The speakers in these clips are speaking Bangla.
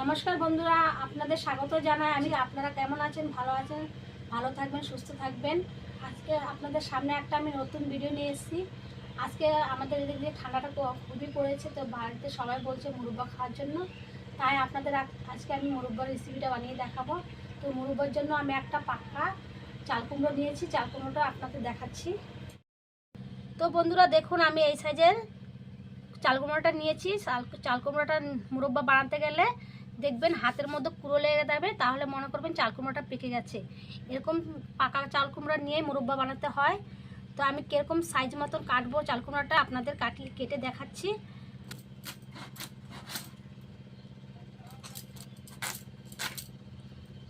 নমস্কার বন্ধুরা, আপনাদের স্বাগত জানাই আমি। আপনারা কেমন আছেন? ভালো আছেন? ভালো থাকবেন, সুস্থ থাকবেন। আজকে আপনাদের সামনে একটা আমি নতুন ভিডিও নিয়ে এসেছি। আজকে আমাদের এদিক দিয়ে ঠান্ডাটা খুবই পড়েছে, তো বাড়িতে সবাই বলছে মুরব্বা খাওয়ার জন্য। তাই আপনাদের আজকে আমি মুরব্বার রেসিপিটা বানিয়ে দেখাবো। তো মুরব্বার জন্য আমি একটা পাক্কা চাল কুমড়ো নিয়েছি। চাল কুমড়োটা আপনাদের দেখাচ্ছি। তো বন্ধুরা, দেখুন, আমি এই সাইজের চাল কুমড়োটা নিয়েছি। চাল চাল কুমড়োটা মুরব্বা বানাতে গেলে দেখবেন হাতের মধ্যে কুড়ো লেগে যাবে, তাহলে মনে করবেন চাল কুমড়োটা পেকে গেছে। এরকম পাকা চাল কুমড়া নিয়ে মুরব্বা বানাতে হয়। তো আমি কীরকম সাইজ মতন কাটবো চাল কুমড়াটা আপনাদের কাটি কেটে দেখাচ্ছি।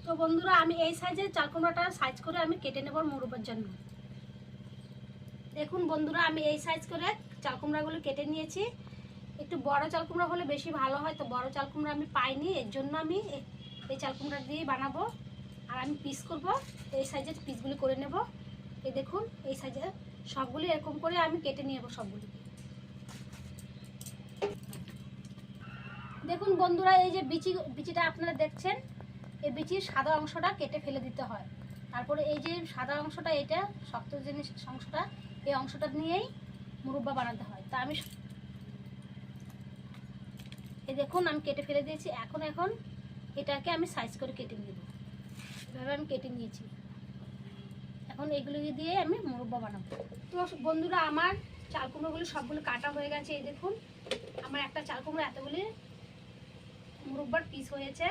তো বন্ধুরা, আমি এই সাইজের চাল কুমড়াটা সাইজ করে আমি কেটে নেব মুরব্বার জন্য। দেখুন বন্ধুরা, আমি এই সাইজ করে চাল কুমড়াগুলো কেটে নিয়েছি। একটু বড় চাল কুমড়া হলে বেশি ভালো হয়, তো বড় চাল কুমড়া আমি পাইনি, এর জন্য আমি এই চাল কুমড়া দিয়েই বানাবো। আর আমি পিস করব, এই সাইজের পিসগুলি করে নেব। এই দেখুন, এই সাইজের সবগুলি এরকম করে আমি কেটে নিয়ে নেব সবগুলি। দেখুন বন্ধুরা, এই যে বিচি, বিচিটা আপনারা দেখছেন, এই বিচির সাদা অংশটা কেটে ফেলে দিতে হয়। তারপরে এই যে সাদা অংশটা, এটা শক্ত জিনিস অংশটা, এই অংশটা নিয়েই মুরব্বা বানাতে হয়। তা আমি এই দেখুন, আমি কেটে ফেলে দিয়েছি। এখন এখন এটাকে আমি সাইজ করে কেটে নেব। এভাবে আমি কেটে নিয়েছি। এখন এগুলো দিয়ে আমি মুরব্বা বানাবো। তো বন্ধুরা, আমার চাল কুমড়োগুলো সবগুলো কাটা হয়ে গেছে, এই দেখুন। আমার একটা চাল কুমড়ো এতগুলি মুরব্বার পিস হয়েছে।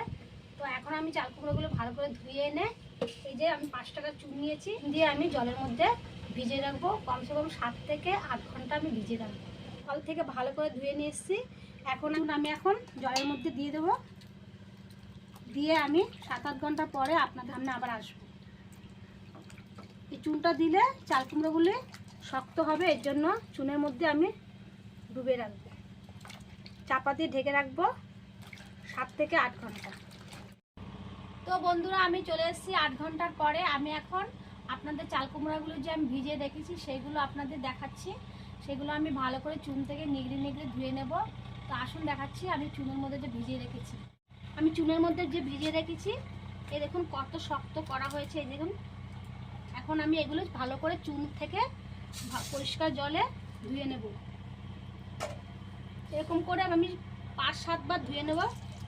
তো এখন আমি চাল কুমড়োগুলো ভালো করে ধুয়ে এনে, এই যে আমি পাঁচ টাকা চুন নিয়েছি, দিয়ে আমি জলের মধ্যে ভিজিয়ে রাখব। কমসে কম সাত থেকে আট ঘণ্টা আমি ভিজে রাখব। জল থেকে ভালো করে ধুয়ে নিয়ে এসেছি। এখন আমি এখন জলের মধ্যে দিয়ে দেবো। দিয়ে আমি সাত আট ঘণ্টা পরে আপনাদের সামনে আবার আসব। এই চুনটা দিলে চাল কুমড়োগুলি শক্ত হবে, এর জন্য চুনের মধ্যে আমি ডুবে রাখব। চাপা দিয়ে ঢেকে রাখব সাত থেকে আট ঘণ্টা। তো বন্ধুরা, আমি চলে এসেছি আট ঘণ্টার পরে। আমি এখন আপনাদের চাল কুমড়াগুলো যে আমি ভিজিয়ে রেখেছি, সেগুলো আপনাদের দেখাচ্ছি। সেগুলো আমি ভালো করে চুন থেকে নিগড়ে নিগড়ে ধুয়ে নেব। তো আসুন দেখাচ্ছি, আমি চুনের মধ্যে যে ভিজিয়ে রেখেছি। আমি চুনের মধ্যে যে ভিজিয়ে রেখেছি, এ দেখুন কত শক্ত করা হয়েছে, এই দেখুন। এখন আমি এগুলো ভালো করে চুন থেকে পরিষ্কার জলে ধুয়ে নেব। এরকম করে আমি পাঁচ সাতবার ধুয়ে নেব,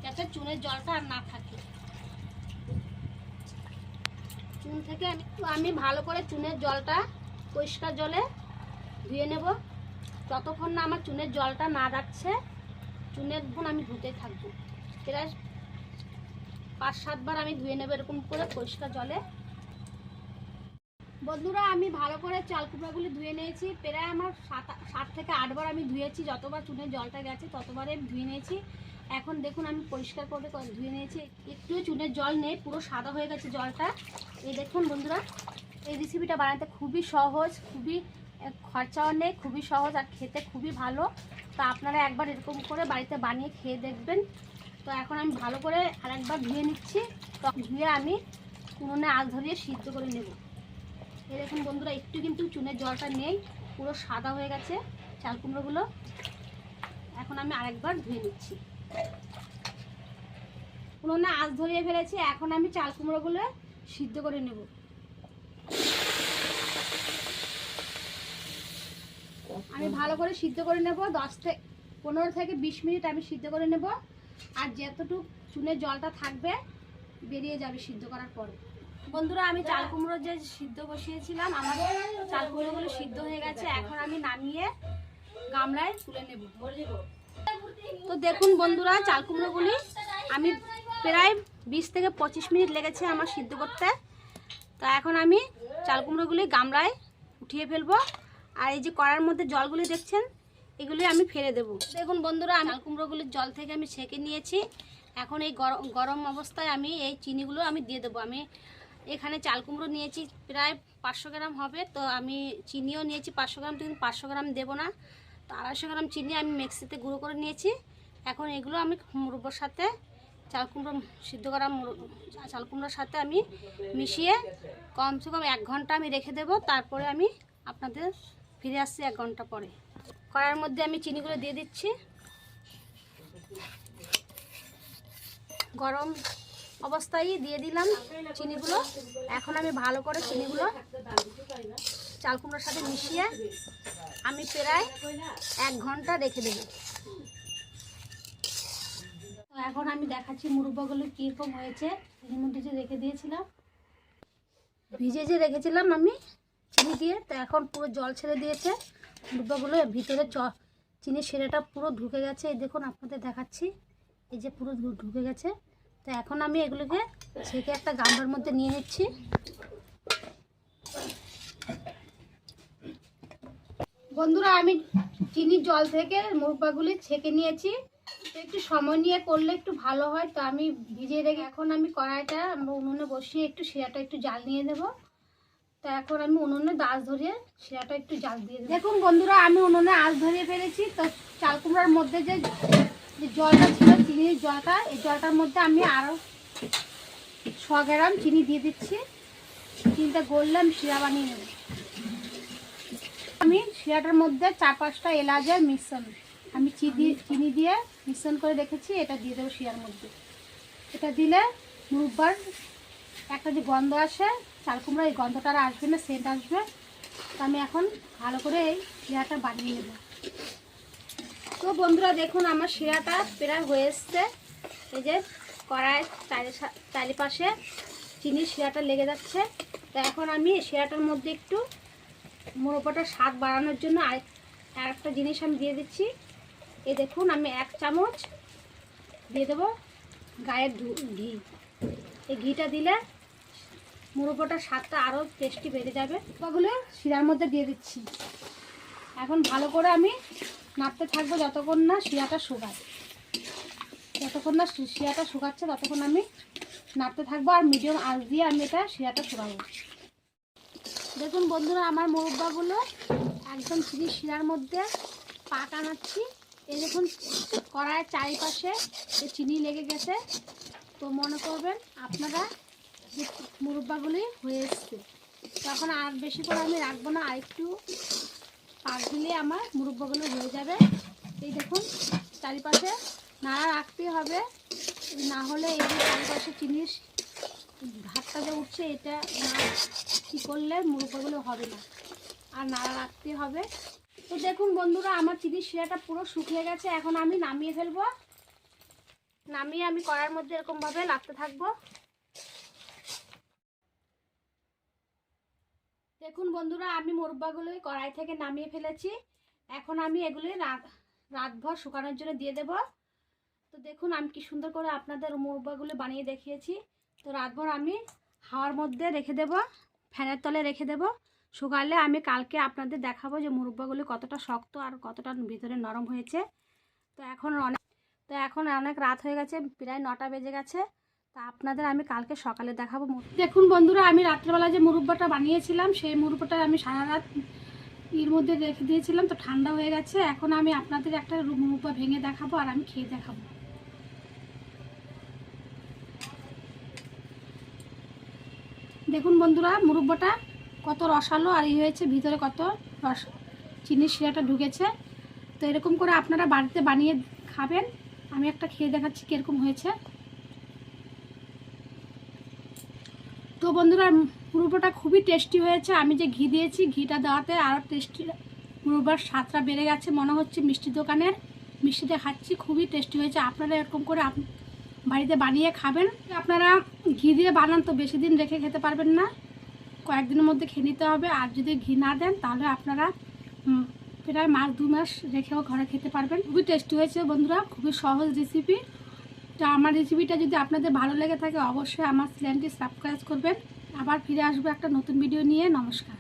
যাতে চুনের জলটা আর না থাকে। চুন থেকে আমি ভালো করে চুনের জলটা পরিষ্কার জলে ধুয়ে নেব। যতক্ষণ না আমার চুনের জলটা না রাখছে চুনের গুণ আমি ধুতে থাকব। প্রায় পাঁচ সাতবার আমি ধুয়ে নেব এরকম করে পরিষ্কার জলে। বন্ধুরা, আমি ভালো করে চাল কুমড়াগুলি ধুয়ে নিয়েছি। প্রায় আমার সাত সাত থেকে আটবার আমি ধুয়েছি। যতবার চুনের জলটা গেছে, ততবারই আমি ধুয়ে নিয়েছি। এখন দেখুন, আমি পরিষ্কার করে করে ধুয়ে নিয়েছি। একটু চুনের জল নেই, পুরো সাদা হয়ে গেছে জলটা। এই দেখুন বন্ধুরা, এই রেসিপিটা বানাতে খুবই সহজ, খুবই খরচাও নেই, খুবই সহজ আর খেতে খুবই ভালো। তা আপনারা একবার এরকম করে বাড়িতে বানিয়ে খেয়ে দেখবেন। তো এখন আমি ভালো করে আরেকবার ধুয়ে নিচ্ছি। তো ধুয়ে আমি উনুনে আগ ধরিয়ে সিদ্ধ করে নেব। এই দেখুন বন্ধুরা, একটু কিন্তু চুনের জলটা নেই, পুরো সাদা হয়ে গেছে চাল কুমড়োগুলো। এখন আমি আরেকবার ধুয়ে নিচ্ছি। উনুনে আঁচ ধরিয়ে ফেলেছি, এখন আমি চাল কুমড়োগুলো সিদ্ধ করে নেব। আমি ভালো করে সিদ্ধ করে নেব, দশ থেকে পনেরো থেকে বিশ মিনিট আমি সিদ্ধ করে নেব। আর যতটুকু চুনের জলটা থাকবে, বেরিয়ে যাবে সিদ্ধ করার পরে। বন্ধুরা, আমি চাল কুমড়ো যে সিদ্ধ বসিয়েছিলাম, আমার চাল কুমড়োগুলো সিদ্ধ হয়ে গেছে, এখন আমি নামিয়ে গামলায় তুলে নেব। তো দেখুন বন্ধুরা, চাল কুমড়োগুলি আমি প্রায় বিশ থেকে পঁচিশ মিনিট লেগেছে আমার সিদ্ধ করতে। তা এখন আমি চাল কুমড়োগুলি গামলায় উঠিয়ে ফেলব। আর এই যে কড়ার মধ্যে জলগুলি দেখছেন, এগুলি আমি ফেলে দেবো। দেখুন বন্ধুরা, আমি কুমড়োগুলির জল থেকে আমি ছেঁকে নিয়েছি। এখন এই গরম গরম অবস্থায় আমি এই চিনিগুলো আমি দিয়ে দেবো। আমি এখানে চাল কুমড়ো নিয়েছি প্রায় পাঁচশো গ্রাম হবে, তো আমি চিনিও নিয়েছি পাঁচশো গ্রাম, কিন্তু পাঁচশো গ্রাম দেবো না। তো আড়াইশো গ্রাম চিনি আমি মিক্সিতে গুঁড়ো করে নিয়েছি। এখন এগুলো আমি মুরব্বর সাথে, চাল কুমড়ো সিদ্ধ করা চাল কুমড়োর সাথে আমি মিশিয়ে কমসে কম এক ঘণ্টা আমি রেখে দেব। তারপরে আমি আপনাদের ফিরে আসছি এক ঘণ্টা পরে। কড়ার মধ্যে আমি চিনিগুলো দিয়ে দিচ্ছি। গরম অবস্থায় দিয়ে দিলাম চিনিগুলো। এখন আমি ভালো করে চিনিগুলো চাল কুমড়োর সাথে মিশিয়ে আমি প্রায় এক ঘণ্টা রেখে দেবো। তো এখন আমি দেখাচ্ছি মুরব্বাগুলো কীরকম হয়েছে। এর মধ্যে যে রেখে দিয়েছিলাম। ভিজে যে রেখেছিলাম আমি চিনি দিয়ে, তো এখন পুরো জল ছেড়ে দিয়েছে। মুরব্বাগুলো ভিতরে চ, চিনি সেরেটা পুরো ঢুকে গেছে। এই দেখুন আপনাদের দেখাচ্ছি, এই যে পুরো ঢুকে গেছে। তো এখন আমি এগুলোকে ছেঁকে একটা গামলার মধ্যে নিয়ে নিচ্ছি। বন্ধুরা, আমি চিনির জল থেকে মুরব্বাগুলি ছেঁকে নিয়েছি। তো একটু সময় নিয়ে করলে একটু ভালো হয়। তো আমি ভিজিয়ে রেখে, এখন আমি কড়াইটা উনুনে বসিয়ে একটু শিরাটা একটু জাল নিয়ে দেব এখন আমি উনুনে আঁচ ধরিয়ে শিরাটা একটু জাল দিয়ে দেখুন বন্ধুরা, আমি উনুনে আঁচ ধরিয়ে ফেলেছি। তো চাল কুমড়ার মধ্যে যে জলটা ছিল, চিনির জলটা, এই জলটার মধ্যে আমি আরও ছ গ্রাম চিনি দিয়ে দিচ্ছি। চিনিটা গড়লে আমি শিরা বানিয়ে নেব। আমি শিরাটার মধ্যে চার পাঁচটা এলাচের মিশ্রণ, আমি চিনি চিনি দিয়ে মিশ্রণ করে রেখেছি, এটা দিয়ে দেবো শিরার মধ্যে। এটা দিলে মুরব্বার একটা যে গন্ধ আসে, চাল কুমড়া এই গন্ধটা আর আসবে না সেন্ট আসবে। তো আমি এখন ভালো করে এই শিরাটা বানিয়ে নেব। তো বন্ধুরা, দেখুন আমার শিরাটা প্রায় হয়ে এসছে। এই যে কড়াই চারিপাশে চিনির শিরাটা লেগে যাচ্ছে। তো এখন আমি শিরাটার মধ্যে একটু মুরব্বাটার স্বাদ বাড়ানোর জন্য আর আর একটা জিনিস আমি দিয়ে দিচ্ছি। এ দেখুন, আমি এক চামচ দিয়ে দেবো গায়ের ঘি। এই ঘিটা দিলে মুরব্বাটার স্বাদটা আরও টেস্টি বেড়ে যাবে। ওগুলো শিরার মধ্যে দিয়ে দিচ্ছি। এখন ভালো করে আমি নাড়তে থাকব যতক্ষণ না শিরাটা শুকায়। যতক্ষণ না শিরাটা শুকাচ্ছে ততক্ষণ আমি নাড়তে থাকব আর মিডিয়াম আঁচ দিয়ে আমি এটা শিরাটা শুকাবো। দেখুন বন্ধুরা, আমার মুরব্বাগুলো একদম চিনি শিরার মধ্যে পাক আনাচ্ছি। এই দেখুন, কড়াইয়ের চারিপাশে চিনি লেগে গেছে। তো মনে করবেন আপনারা মুরব্বাগুলি হয়ে এসছে। তখন আর বেশি করে আমি রাখব না, আর একটু পাক দিলে আমার মুরব্বাগুলো হয়ে যাবে। এই দেখুন, চারিপাশে নাড়া রাখতে হবে, না হলে এই যে চারিপাশে চিনির ভাতটা যে উঠছে, এটা না কী করলে মুরব্বাগুলো হবে না। আর নাড়া রাখতে হবে। তো দেখুন বন্ধুরা, আমার চিনির শিরাটা পুরো শুকিয়ে গেছে, এখন আমি নামিয়ে ফেলব। নামিয়ে আমি করার মধ্যে এরকমভাবে লাগতে থাকব। দেখুন বন্ধুরা, আমি মুরব্বাগুলোই কড়াই থেকে নামিয়ে ফেলেছি। এখন আমি এগুলি রাত রাতভর শুকানোর জন্য দিয়ে দেব। তো দেখুন, আমি কি সুন্দর করে আপনাদের মুরব্বাগুলো বানিয়ে দেখিয়েছি। তো রাতভর আমি হাওয়ার মধ্যে রেখে দেব, ফ্যানের তলে রেখে দেব। শুকালে আমি কালকে আপনাদের দেখাবো যে মুরব্বাগুলি কতটা শক্ত আর কতটা ভিতরে নরম হয়েছে। তো এখন অনেক, তো এখন অনেক রাত হয়ে গেছে, প্রায় নটা বেজে গেছে। তা আপনাদের আমি কালকে সকালে দেখাবো দেখুন বন্ধুরা, আমি রাত্রেবেলা যে মুরব্বাটা বানিয়েছিলাম, সেই মুরব্বাটা আমি সারা রাত এর মধ্যে রেখে দিয়েছিলাম, তো ঠান্ডা হয়ে গেছে। এখন আমি আপনাদের একটা মুরব্বা ভেঙে দেখাবো আর আমি খেয়ে দেখাবো। দেখুন বন্ধুরা, মুরব্বাটা কত রসালো আর ই হয়েছে, ভিতরে কত রস চিনির শিরাটা ঢুকেছে। তো এরকম করে আপনারা বাড়িতে বানিয়ে খাবেন। আমি একটা খেয়ে দেখাচ্ছি কীরকম হয়েছে। তো বন্ধুরা, মুরব্বাটা খুবই টেস্টি হয়েছে। আমি যে ঘি দিয়েছি, ঘিটা দেওয়াতে আরও টেস্টি মুরব্বার স্বাদটা বেড়ে গেছে। মনে হচ্ছে মিষ্টি দোকানের। মিষ্টিতে খাচ্ছি, খুবই টেস্টি হয়েছে। আপনারা এরকম করে বাড়িতে বানিয়ে খাবেন। আপনারা ঘি দিয়ে বানান তো বেশি দিন রেখে খেতে পারবেন না। কয়েকদিনের মধ্যে খেয়ে নিতে হবে। আর যদি ঘি না দেন, তাহলে আপনারা প্রায় মাস দু মাস রেখেও ঘরে খেতে পারবেন। খুবই টেস্টি হয়েছে বন্ধুরা। খুবই সহজ রেসিপি তো আমার রেসিপিটা যদি আপনাদের ভালো লেগে থাকে, অবশ্যই আমার চ্যানেলটি সাবস্ক্রাইব করবেন। আবার ফিরে আসব একটা নতুন ভিডিও নিয়ে। নমস্কার।